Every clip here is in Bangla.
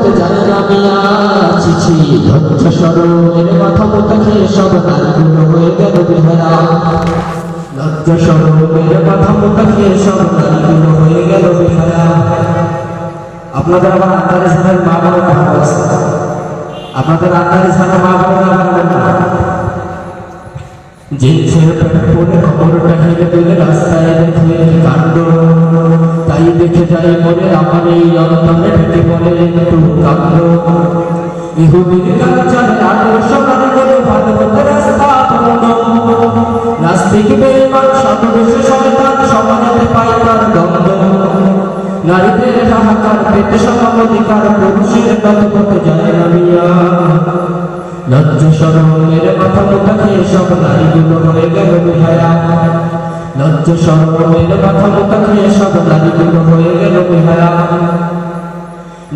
করতে জানে না চিছি ধৈর্য সরমের মাথা মোটা খেয়ে সব নারীগুলো হয়ে গেল বেহারা। লজ্জা সরমের মাথা মোটা খেয়ে সব নারীগুলো হয়ে গেল বেহারা। আপনাদের আবার আন্দারে ছাড়ার মা বাবা ভালো আছে আপনাদের আন্দারে ছাড়া মা বাবা ভালো জিন্সের প্যান্ট পরে খবরটা হেলে দিলে রাস্তায় দেখে কাণ্ড। তাই দেখে যাই মনে আমার এই অন্তরে ঢেকে বলে একটু কাণ্ড ইহুদির কালচারে আদর্শ মানে বলে ভাগবতের রাস্তা পূর্ণ নাস্তিক বেমান সদস্য শয়তান সমাজে পাই তার দ্বন্দ্ব। নারীদের হাহাকার পেতে সমাম অধিকার, পুরুষের কত কত যায় না মিয়া লজ্জ সরমের মাথা সব নারীগুলো হয়ে হয়ে গেল বেহায়া।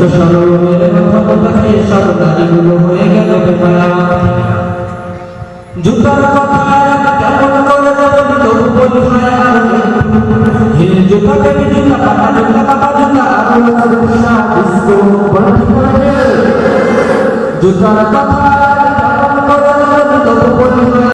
উচ্চ সরোবরের কথোপকথে সর্বদারিগুলো হয়ে গেল বেপারা জুতার কথা কেমন